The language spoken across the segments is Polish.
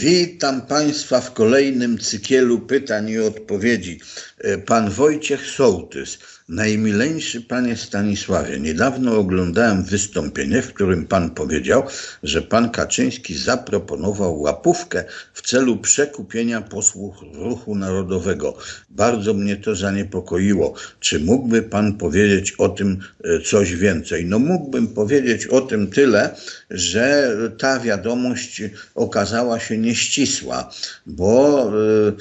Witam Państwa w kolejnym cykielu pytań i odpowiedzi. E, Pan Wojciech Sołtys. Najmileńszy Panie Stanisławie, niedawno oglądałem wystąpienie, w którym Pan powiedział, że Pan Kaczyński zaproponował łapówkę w celu przekupienia posłów Ruchu Narodowego. Bardzo mnie to zaniepokoiło. Czy mógłby Pan powiedzieć o tym e, coś więcej? No mógłbym powiedzieć o tym tyle, że ta wiadomość okazała się nieścisła, bo e,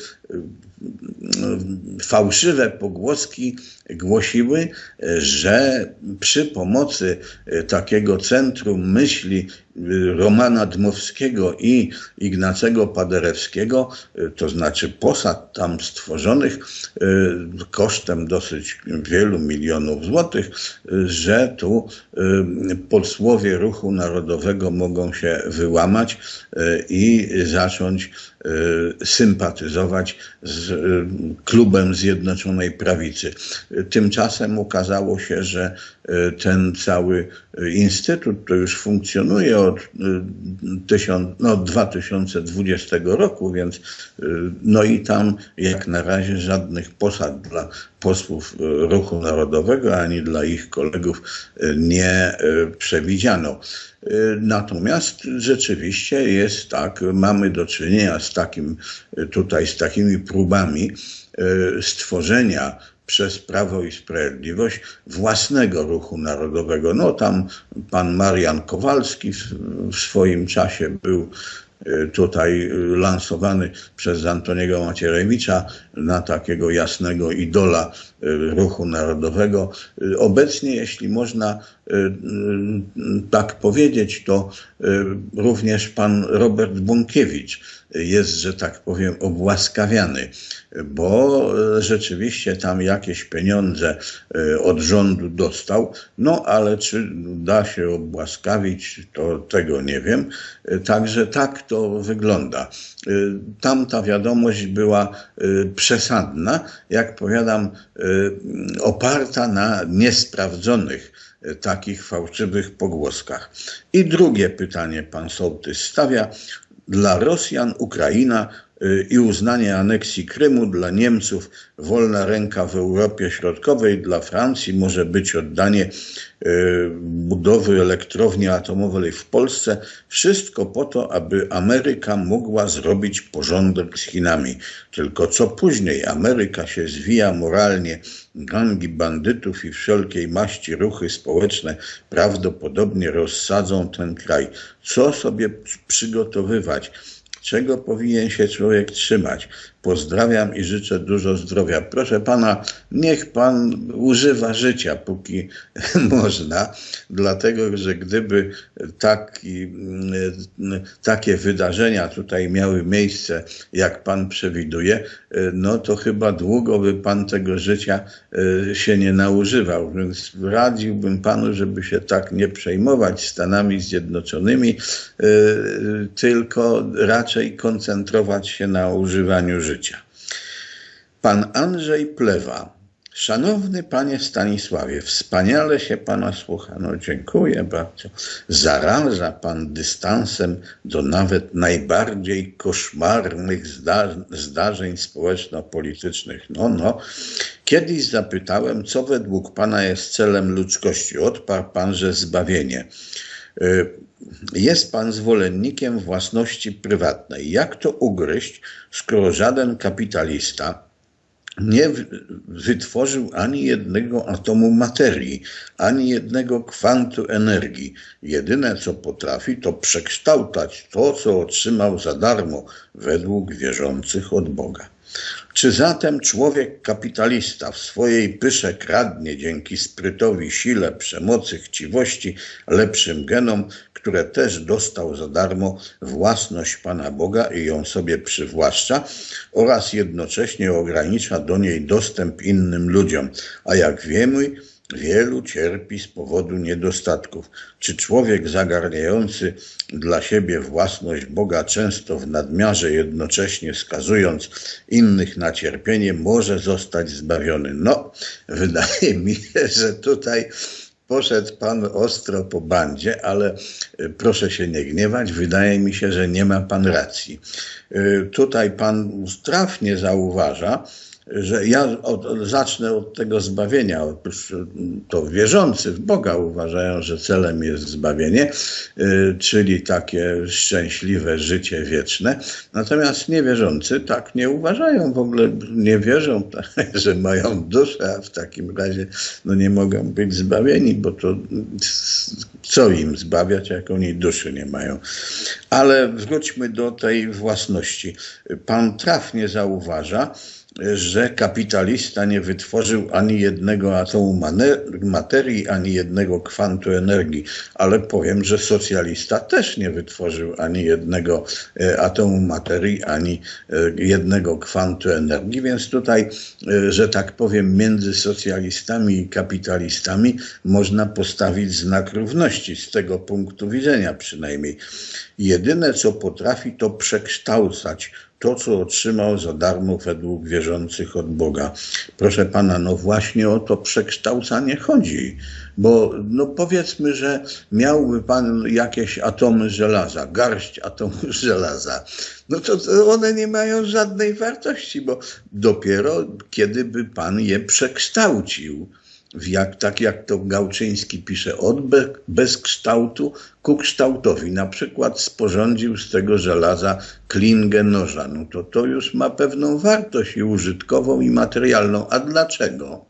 fałszywe pogłoski głosiły, że przy pomocy takiego centrum myśli Romana Dmowskiego i Ignacego Paderewskiego, to znaczy posad tam stworzonych kosztem dosyć wielu milionów złotych, że tu posłowie ruchu narodowego mogą się wyłamać i zacząć sympatyzować z klubem Zjednoczonej Prawicy. Tymczasem okazało się, że ten cały instytut to już funkcjonuje od, no, 2020 roku, więc no i tam jak na razie żadnych posad dla posłów Ruchu Narodowego ani dla ich kolegów nie przewidziano. Natomiast rzeczywiście jest tak, mamy do czynienia z takim tutaj, z takimi próbami stworzenia przez Prawo i Sprawiedliwość własnego ruchu narodowego. No tam pan Marian Kowalski w, swoim czasie był tutaj lansowany przez Antoniego Macierewicza na takiego jasnego idola ruchu narodowego. Obecnie, jeśli można tak powiedzieć, to również pan Robert Bąkiewicz jest, że tak powiem, obłaskawiany, bo rzeczywiście tam jakieś pieniądze od rządu dostał, no ale czy da się obłaskawić, to tego nie wiem. Także tak to wygląda. Tamta wiadomość była przesadna, jak powiadam, oparta na niesprawdzonych takich fałszywych pogłoskach. I drugie pytanie pan Sołtys stawia. Dla Rosjan Ukraina i uznanie aneksji Krymu dla Niemców wolna ręka w Europie Środkowej, dla Francji może być oddanie budowy elektrowni atomowej w Polsce. Wszystko po to, aby Ameryka mogła zrobić porządek z Chinami. Tylko co później Ameryka się zwija moralnie, gangi bandytów i wszelkiej maści ruchy społeczne prawdopodobnie rozsadzą ten kraj. Co sobie przygotowywać? Czego powinien się człowiek trzymać. Pozdrawiam i życzę dużo zdrowia. Proszę pana, niech pan używa życia, póki można, dlatego że gdyby taki, takie wydarzenia tutaj miały miejsce, jak pan przewiduje, no to chyba długo by pan tego życia się nie naużywał. Więc radziłbym panu, żeby się tak nie przejmować Stanami Zjednoczonymi, tylko raczej koncentrować się na używaniu życia. Pan Andrzej Plewa. Szanowny panie Stanisławie, wspaniale się pana słucha. No dziękuję bardzo. Zaraża pan dystansem do nawet najbardziej koszmarnych zda zdarzeń społeczno-politycznych. No, no. Kiedyś zapytałem, co według pana jest celem ludzkości. Odparł pan, że zbawienie. Jest pan zwolennikiem własności prywatnej. Jak to ugryźć, skoro żaden kapitalista nie wytworzył ani jednego atomu materii, ani jednego kwantu energii. Jedyne co potrafi, to przekształtać to, co otrzymał za darmo, według wierzących od Boga. Czy zatem człowiek kapitalista w swojej pysze kradnie dzięki sprytowi, sile, przemocy, chciwości, lepszym genom, które też dostał za darmo własność Pana Boga i ją sobie przywłaszcza oraz jednocześnie ogranicza do niej dostęp innym ludziom, a jak wiemy, Wielu cierpi z powodu niedostatków. Czy człowiek zagarniający dla siebie własność Boga często w nadmiarze jednocześnie skazując innych na cierpienie może zostać zbawiony? No, wydaje mi się, że tutaj poszedł pan ostro po bandzie, ale y, proszę się nie gniewać, wydaje mi się, że nie ma pan racji. Y, tutaj pan trafnie zauważa, że ja od, zacznę od tego zbawienia. Otóż to wierzący w Boga uważają, że celem jest zbawienie, y, czyli takie szczęśliwe życie wieczne. Natomiast niewierzący tak nie uważają, w ogóle nie wierzą, że mają duszę, a w takim razie no nie mogą być zbawieni, bo to co im zbawiać, jak oni duszy nie mają. Ale wróćmy do tej własności. Pan trafnie zauważa, że kapitalista nie wytworzył ani jednego atomu materii, ani jednego kwantu energii, ale powiem, że socjalista też nie wytworzył ani jednego e, atomu materii, ani e, jednego kwantu energii, więc tutaj, e, że tak powiem, między socjalistami i kapitalistami można postawić znak równości z tego punktu widzenia przynajmniej. Jedyne, co potrafi, to przekształcać to, co otrzymał za darmo według wierzących od Boga. Proszę pana, no właśnie o to przekształcanie chodzi. Bo no powiedzmy, że miałby pan jakieś atomy żelaza, garść atomów żelaza, no to, one nie mają żadnej wartości, bo dopiero kiedy by pan je przekształcił, jak, tak jak to Gałczyński pisze, od bezkształtu ku kształtowi. Na przykład sporządził z tego żelaza klingę noża. No to to już ma pewną wartość i użytkową, i materialną. A dlaczego?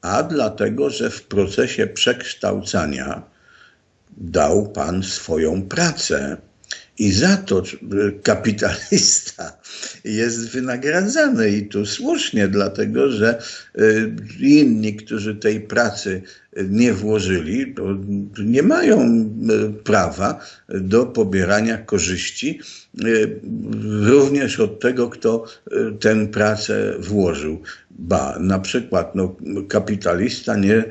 A dlatego, że w procesie przekształcania dał Pan swoją pracę i za to kapitalista jest wynagradzany i tu słusznie, dlatego że y, inni, którzy tej pracy nie włożyli, nie mają y, prawa do pobierania korzyści y, również od tego, kto tę pracę włożył. Ba, na przykład no, kapitalista nie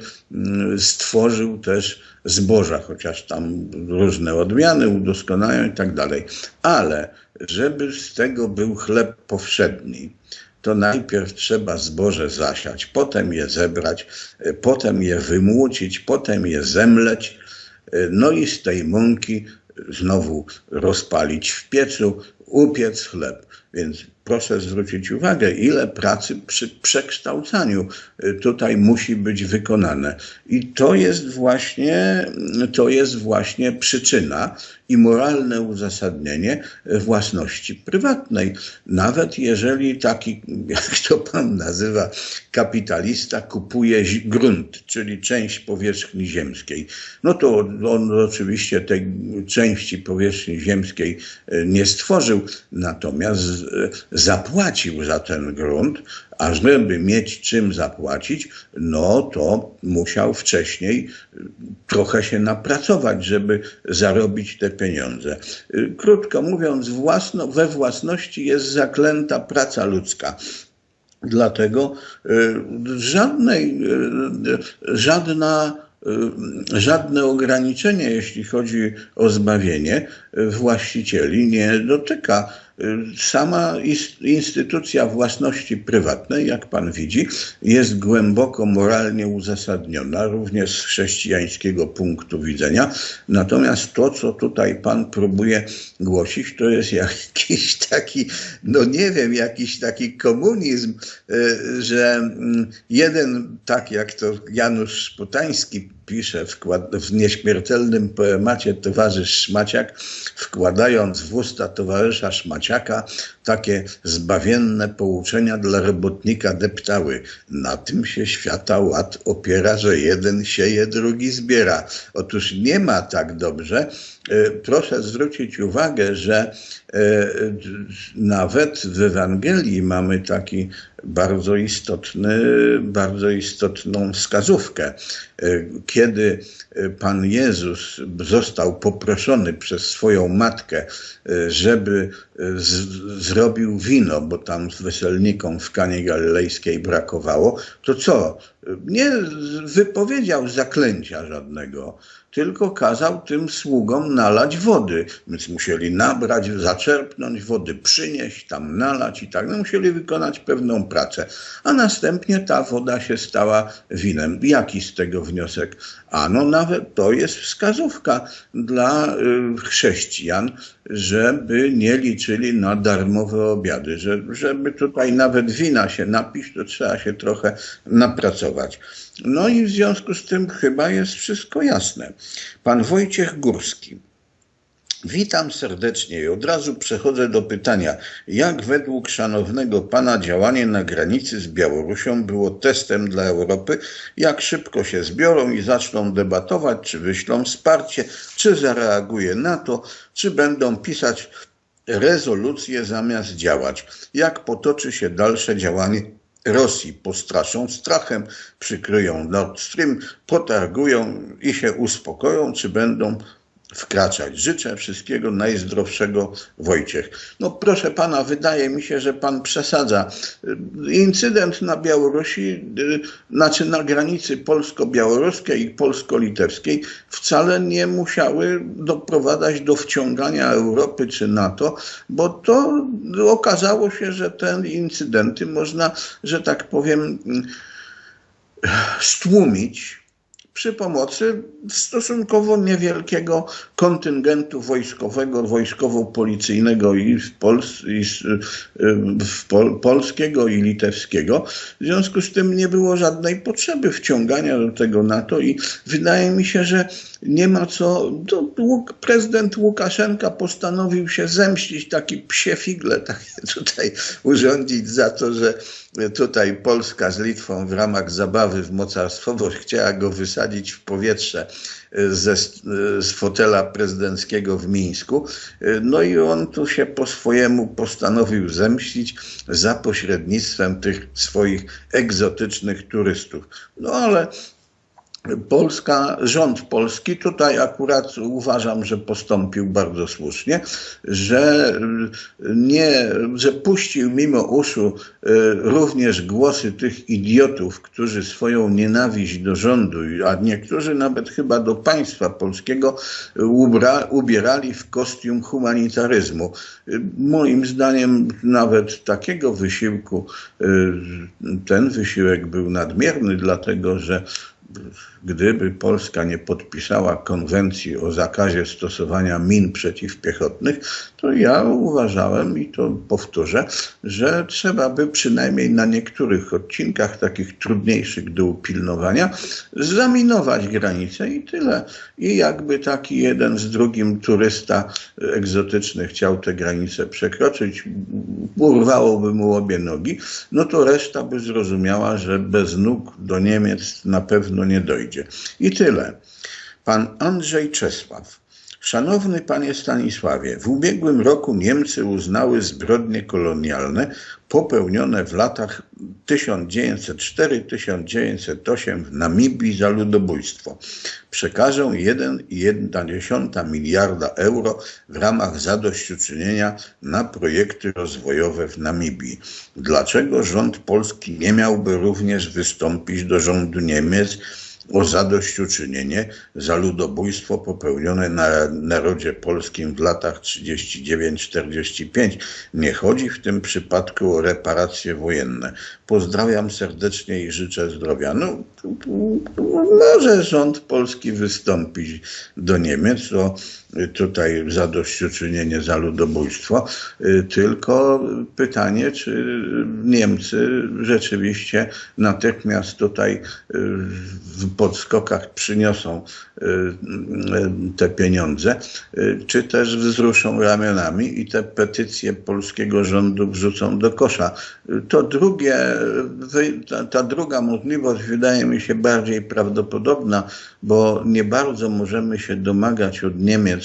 stworzył też zboża, chociaż tam różne odmiany udoskonają i tak dalej. Ale żeby z tego był chleb powszedni, to najpierw trzeba zboże zasiać, potem je zebrać, e, potem je wymłócić, potem je zemleć, e, no i z tej mąki znowu rozpalić w piecu, upiec chleb. Więc proszę zwrócić uwagę, ile pracy przy przekształcaniu y, tutaj musi być wykonane. I to jest właśnie, to jest właśnie przyczyna i moralne uzasadnienie własności prywatnej. Nawet jeżeli taki, jak to pan nazywa, kapitalista kupuje grunt, czyli część powierzchni ziemskiej, no to on oczywiście tej części powierzchni ziemskiej y, nie stworzył, natomiast y, zapłacił za ten grunt, a żeby mieć czym zapłacić, no to musiał wcześniej trochę się napracować, żeby zarobić te pieniądze. Krótko mówiąc, własno, we własności jest zaklęta praca ludzka. Dlatego y, żadnej, y, żadna y, żadne ograniczenie, jeśli chodzi o zbawienie właścicieli, nie dotyka Sama instytucja własności prywatnej, jak pan widzi, jest głęboko moralnie uzasadniona, również z chrześcijańskiego punktu widzenia. Natomiast to, co tutaj pan próbuje głosić, to jest jakiś taki, no nie wiem, jakiś taki komunizm, e, że mm, jeden, tak jak to Janusz Szpotański pisze wkład, w nieśmiertelnym poemacie Towarzysz Szmaciak, wkładając w usta towarzysza Szmaciaka takie zbawienne pouczenia dla robotnika deptały. Na tym się świata ład opiera, że jeden sieje, drugi zbiera. Otóż nie ma tak dobrze. E, proszę zwrócić uwagę, że e, nawet w Ewangelii mamy taki bardzo istotny, bardzo istotną wskazówkę. E, kiedy Pan Jezus został poproszony przez swoją matkę, żeby z, zrobił wino, bo tam z weselnikom w Kanie Galilejskiej brakowało, to co nie wypowiedział zaklęcia żadnego, tylko kazał tym sługom nalać wody. Więc musieli nabrać, zaczerpnąć wody, przynieść, tam nalać i tak. No, musieli wykonać pewną pracę. A następnie ta woda się stała winem. Jaki z tego wniosek? A no nawet to jest wskazówka dla y, chrześcijan, żeby nie liczyli na darmowe obiady, że, żeby tutaj nawet wina się napić, to trzeba się trochę napracować. No i w związku z tym chyba jest wszystko jasne. Pan Wojciech Górski. Witam serdecznie i od razu przechodzę do pytania, jak według szanownego pana działanie na granicy z Białorusią było testem dla Europy, jak szybko się zbiorą i zaczną debatować, czy wyślą wsparcie, czy zareaguje na to, czy będą pisać rezolucje zamiast działać, jak potoczy się dalsze działanie Rosji? Postraszą strachem, przykryją Nord Stream, potargują i się uspokoją, czy będą wkraczać. Życzę wszystkiego najzdrowszego Wojciech. No proszę pana, wydaje mi się, że pan przesadza. Incydent na Białorusi, znaczy na granicy polsko-białoruskiej i polsko-litewskiej wcale nie musiały doprowadzać do wciągania Europy czy NATO, bo to okazało się, że te incydenty można, że tak powiem, stłumić przy pomocy stosunkowo niewielkiego kontyngentu wojskowego, wojskowo-policyjnego i, Pols i Pol polskiego i litewskiego. W związku z tym nie było żadnej potrzeby wciągania do tego NATO i wydaje mi się, że nie ma co. prezydent Łukaszenka postanowił się zemścić, taki psie figle takie tutaj urządzić za to, że tutaj Polska z Litwą w ramach zabawy w mocarstwowość chciała go wysadzić w powietrze ze, z fotela prezydenckiego w Mińsku. No i on tu się po swojemu postanowił zemścić za pośrednictwem tych swoich egzotycznych turystów. No ale Polska, rząd polski tutaj akurat uważam, że postąpił bardzo słusznie, że nie, że puścił mimo uszu e, również głosy tych idiotów, którzy swoją nienawiść do rządu, a niektórzy nawet chyba do państwa polskiego ubra, ubierali w kostium humanitaryzmu. Moim zdaniem nawet takiego wysiłku, ten wysiłek był nadmierny, dlatego że gdyby Polska nie podpisała konwencji o zakazie stosowania min przeciwpiechotnych, to ja uważałem i to powtórzę, że trzeba by przynajmniej na niektórych odcinkach takich trudniejszych do upilnowania zaminować granice i tyle. I jakby taki jeden z drugim turysta egzotyczny chciał te granice przekroczyć, urwałoby mu obie nogi, no to reszta by zrozumiała, że bez nóg do Niemiec na pewno nie dojdzie. I tyle. Pan Andrzej Czesław. Szanowny panie Stanisławie, w ubiegłym roku Niemcy uznały zbrodnie kolonialne popełnione w latach 1904-1908 w Namibii za ludobójstwo. Przekażą 1,1 miliarda euro w ramach zadośćuczynienia na projekty rozwojowe w Namibii. Dlaczego rząd polski nie miałby również wystąpić do rządu Niemiec o zadośćuczynienie za ludobójstwo popełnione na narodzie polskim w latach 39-45. Nie chodzi w tym przypadku o reparacje wojenne. Pozdrawiam serdecznie i życzę zdrowia. No, może rząd polski wystąpić do Niemiec o tutaj zadośćuczynienie za ludobójstwo, tylko pytanie, czy Niemcy rzeczywiście natychmiast tutaj w podskokach przyniosą te pieniądze, czy też wzruszą ramionami i te petycje polskiego rządu wrzucą do kosza. To drugie, ta druga możliwość wydaje mi się bardziej prawdopodobna, bo nie bardzo możemy się domagać od Niemiec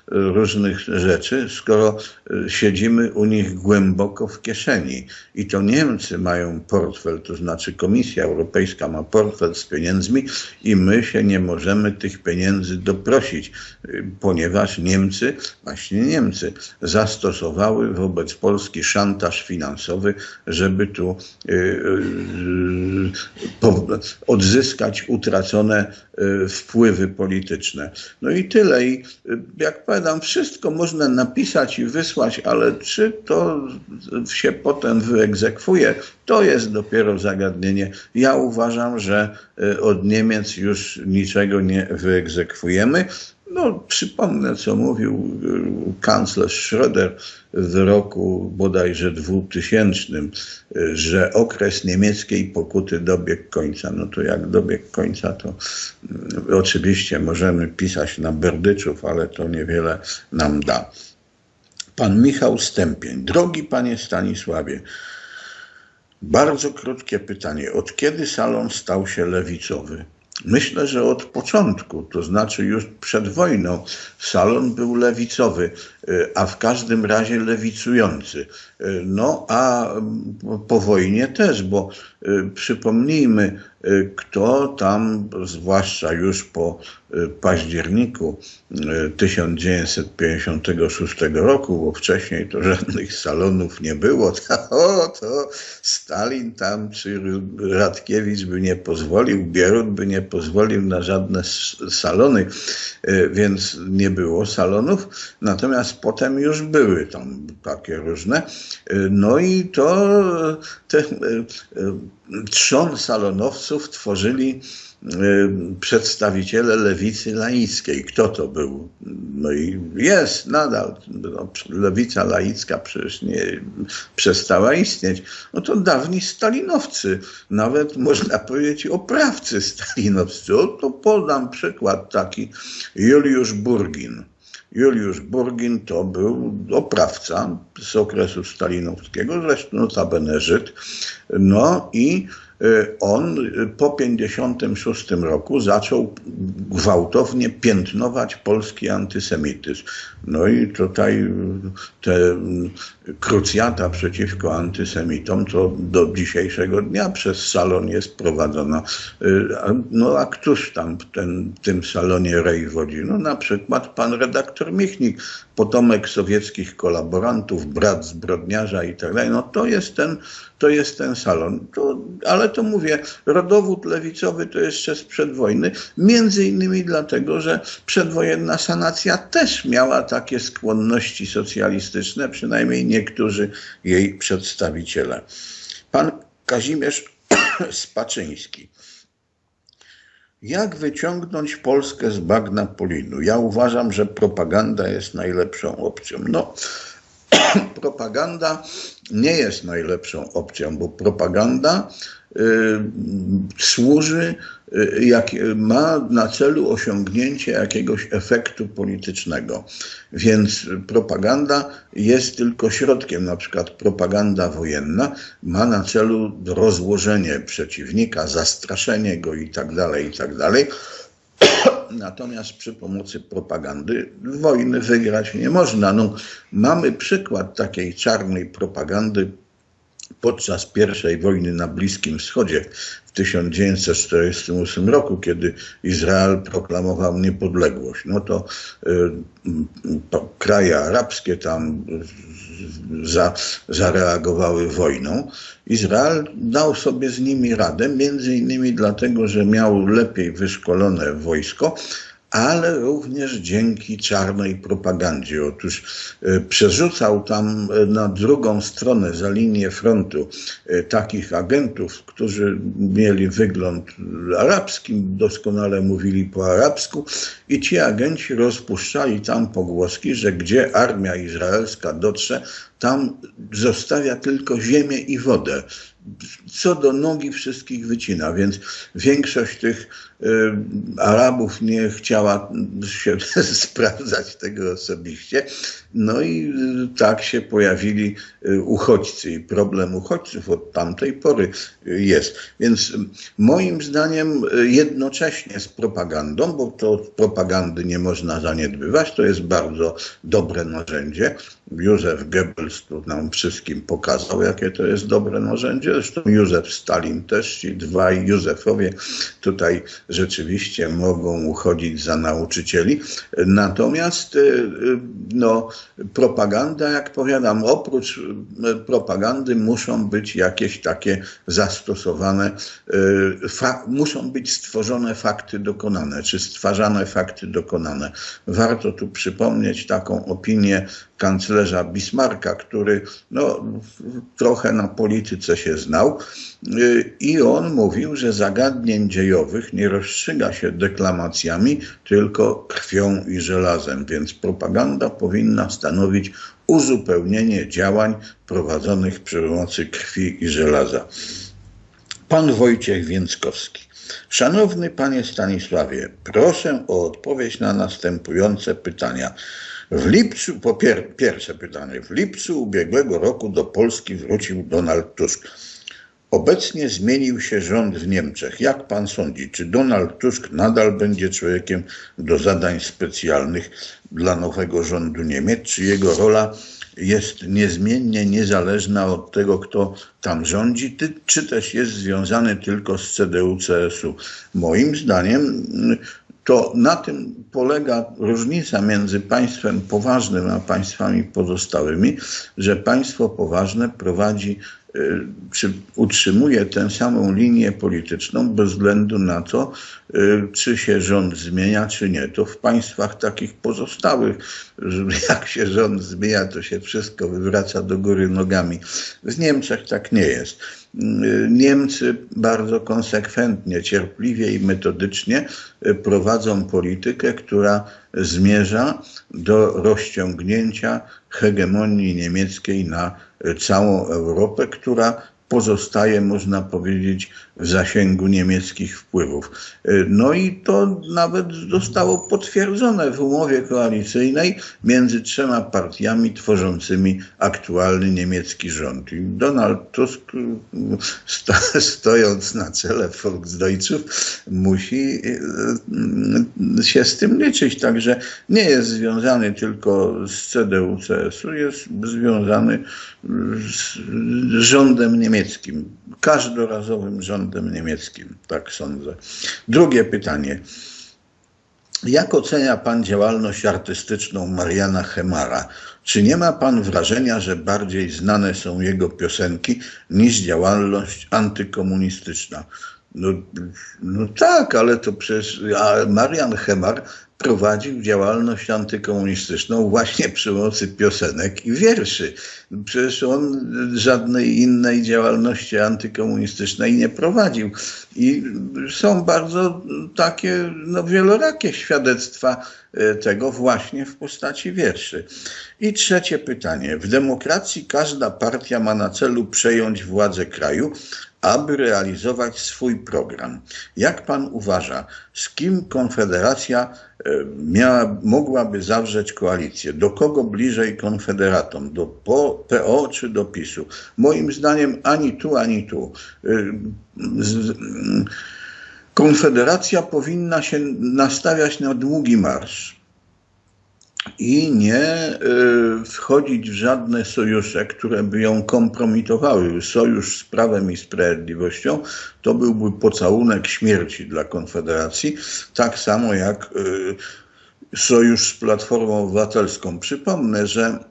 różnych rzeczy, skoro e, siedzimy u nich głęboko w kieszeni. I to Niemcy mają portfel, to znaczy Komisja Europejska ma portfel z pieniędzmi i my się nie możemy tych pieniędzy doprosić, e, ponieważ Niemcy, właśnie Niemcy, zastosowały wobec Polski szantaż finansowy, żeby tu odzyskać utracone wpływy polityczne. No i tyle. I jak powiadam, wszystko można napisać i wysłać, ale czy to się potem wyegzekwuje, to jest dopiero zagadnienie. Ja uważam, że od Niemiec już niczego nie wyegzekwujemy. No, przypomnę, co mówił y, kanclerz Schröder w roku bodajże 2000, y, że okres niemieckiej pokuty dobiegł końca. No to jak dobiegł końca, to y, oczywiście możemy pisać na berdyczów, ale to niewiele nam da. Pan Michał Stępień. Drogi panie Stanisławie, bardzo krótkie pytanie. Od kiedy salon stał się lewicowy? Myślę, że od początku, to znaczy już przed wojną, salon był lewicowy, y, a w każdym razie lewicujący. Y, no a po wojnie też, bo y, przypomnijmy, kto tam, zwłaszcza już po październiku 1956 roku, bo wcześniej to żadnych salonów nie było, to, o, to Stalin tam czy Radkiewicz by nie pozwolił, Bierut by nie pozwolił na żadne salony, więc nie było salonów, natomiast potem już były tam takie różne. No i to te, trzon salonowców tworzyli przedstawiciele lewicy laickiej. Kto to był? No i jest nadal. No, lewica laicka przecież nie przestała istnieć. No to dawni stalinowcy, nawet można powiedzieć oprawcy stalinowscy. O, to podam przykład taki. Juliusz Burgin. Juliusz Burgin to był oprawca z okresu stalinowskiego, zresztą notabene Żyd. No i on po 1956 roku zaczął gwałtownie piętnować polski antysemityzm. No i tutaj te krucjata przeciwko antysemitom to do dzisiejszego dnia przez salon jest prowadzona. Y, no a któż tam w tym salonie rej wodzi? No na przykład pan redaktor Michnik, potomek sowieckich kolaborantów, brat zbrodniarza i tak dalej. No to jest ten, to jest ten salon. To, ale to mówię, rodowód lewicowy to jeszcze sprzed wojny, między innymi dlatego, że przedwojenna sanacja też miała takie skłonności socjalistyczne, przynajmniej niektórzy jej przedstawiciele. Pan Kazimierz Spaczyński. Jak wyciągnąć Polskę z bagna Polinu? Ja uważam, że propaganda jest najlepszą opcją. No, propaganda nie jest najlepszą opcją, bo propaganda y, służy, y, jak, ma na celu osiągnięcie jakiegoś efektu politycznego. Więc propaganda jest tylko środkiem, na przykład propaganda wojenna ma na celu rozłożenie przeciwnika, zastraszenie go i tak dalej, i tak dalej. Natomiast przy pomocy propagandy wojny wygrać nie można. No, mamy przykład takiej czarnej propagandy podczas I wojny na Bliskim Wschodzie w 1948 roku, kiedy Izrael proklamował niepodległość. No to, y, kraje arabskie tam za, zareagowały wojną. Izrael dał sobie z nimi radę, między innymi dlatego, że miał lepiej wyszkolone wojsko, ale również dzięki czarnej propagandzie. Otóż e, przerzucał tam e, na drugą stronę, za linię frontu, e, takich agentów, którzy mieli wygląd arabski, doskonale mówili po arabsku i ci agenci rozpuszczali tam pogłoski, że gdzie armia izraelska dotrze, tam zostawia tylko ziemię i wodę co do nogi wszystkich wycina, więc większość tych Arabów nie chciała się sprawdzać tego osobiście. No i y, tak się pojawili y, uchodźcy i problem uchodźców od tamtej pory jest. Więc moim zdaniem jednocześnie z propagandą, bo to propagandy nie można zaniedbywać, to jest bardzo dobre narzędzie. Józef Goebbels tu nam wszystkim pokazał, jakie to jest dobre narzędzie Zresztą Józef Stalin też, ci dwaj Józefowie tutaj rzeczywiście mogą uchodzić za nauczycieli. Natomiast no, propaganda, jak powiadam, oprócz propagandy muszą być jakieś takie zastosowane, muszą być stworzone fakty dokonane, czy stwarzane fakty dokonane. Warto tu przypomnieć taką opinię kanclerza Bismarcka, który no, trochę na polityce się znał i on mówił, że zagadnień dziejowych nie rozstrzyga się deklamacjami, tylko krwią i żelazem, więc propaganda powinna stanowić uzupełnienie działań prowadzonych przy pomocy krwi i żelaza. Pan Wojciech Więckowski. Szanowny panie Stanisławie, proszę o odpowiedź na następujące pytania. W lipcu, po pier, pierwsze pytanie, w lipcu ubiegłego roku do Polski wrócił Donald Tusk. Obecnie zmienił się rząd w Niemczech. Jak pan sądzi, czy Donald Tusk nadal będzie człowiekiem do zadań specjalnych dla nowego rządu Niemiec, czy jego rola jest niezmiennie niezależna od tego, kto tam rządzi, czy też jest związany tylko z CDU-CSU? Moim zdaniem to na tym polega różnica między państwem poważnym a państwami pozostałymi, że państwo poważne prowadzi czy utrzymuje tę samą linię polityczną bez względu na to, czy się rząd zmienia, czy nie. To w państwach takich pozostałych, jak się rząd zmienia, to się wszystko wywraca do góry nogami. W Niemczech tak nie jest. Niemcy bardzo konsekwentnie, cierpliwie i metodycznie prowadzą politykę, która zmierza do rozciągnięcia hegemonii niemieckiej na całą Europę, która pozostaje, można powiedzieć, w zasięgu niemieckich wpływów. No i to nawet zostało potwierdzone w umowie koalicyjnej między trzema partiami tworzącymi aktualny niemiecki rząd. I Donald Tusk, stojąc na czele Volksdeutschów, musi się z tym liczyć. Także nie jest związany tylko z CDU-CSU, jest związany z rządem niemieckim, każdorazowym rządem niemieckim, tak sądzę. Drugie pytanie. Jak ocenia Pan działalność artystyczną Mariana Chemara? Czy nie ma Pan wrażenia, że bardziej znane są jego piosenki niż działalność antykomunistyczna? No, no tak, ale to a Marian Chemar prowadził działalność antykomunistyczną właśnie przy pomocy piosenek i wierszy. Przecież on żadnej innej działalności antykomunistycznej nie prowadził. I są bardzo takie no, wielorakie świadectwa tego właśnie w postaci wierszy. I trzecie pytanie. W demokracji każda partia ma na celu przejąć władzę kraju, aby realizować swój program. Jak pan uważa, z kim Konfederacja miała, mogłaby zawrzeć koalicję? Do kogo bliżej konfederatom? Do PO czy do PiSu? Moim zdaniem ani tu, ani tu. Konfederacja powinna się nastawiać na długi marsz i nie wchodzić w żadne sojusze, które by ją kompromitowały. Sojusz z Prawem i Sprawiedliwością to byłby pocałunek śmierci dla Konfederacji, tak samo jak sojusz z Platformą Obywatelską. Przypomnę, że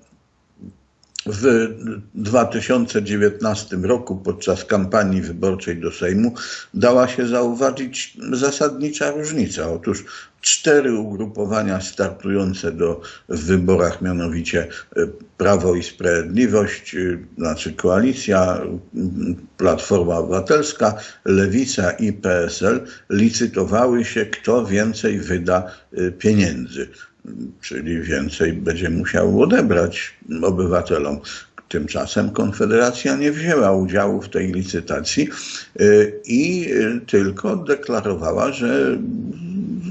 w 2019 roku podczas kampanii wyborczej do Sejmu dała się zauważyć zasadnicza różnica. Otóż cztery ugrupowania startujące do, w wyborach, mianowicie Prawo i Sprawiedliwość, znaczy Koalicja, Platforma Obywatelska, Lewica i PSL licytowały się, kto więcej wyda pieniędzy czyli więcej będzie musiał odebrać obywatelom. Tymczasem Konfederacja nie wzięła udziału w tej licytacji i tylko deklarowała, że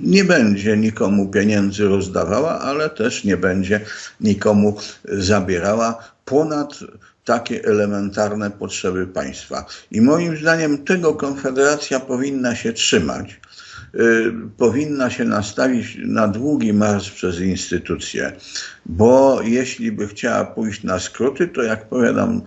nie będzie nikomu pieniędzy rozdawała, ale też nie będzie nikomu zabierała ponad takie elementarne potrzeby państwa. I moim zdaniem tego Konfederacja powinna się trzymać powinna się nastawić na długi marsz przez instytucje, bo jeśli by chciała pójść na skróty, to jak powiadam,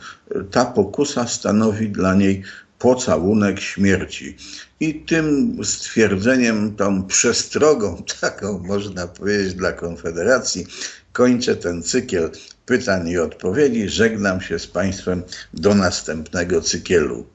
ta pokusa stanowi dla niej pocałunek śmierci. I tym stwierdzeniem, tą przestrogą, taką można powiedzieć dla Konfederacji, kończę ten cykl pytań i odpowiedzi. Żegnam się z Państwem do następnego cyklu.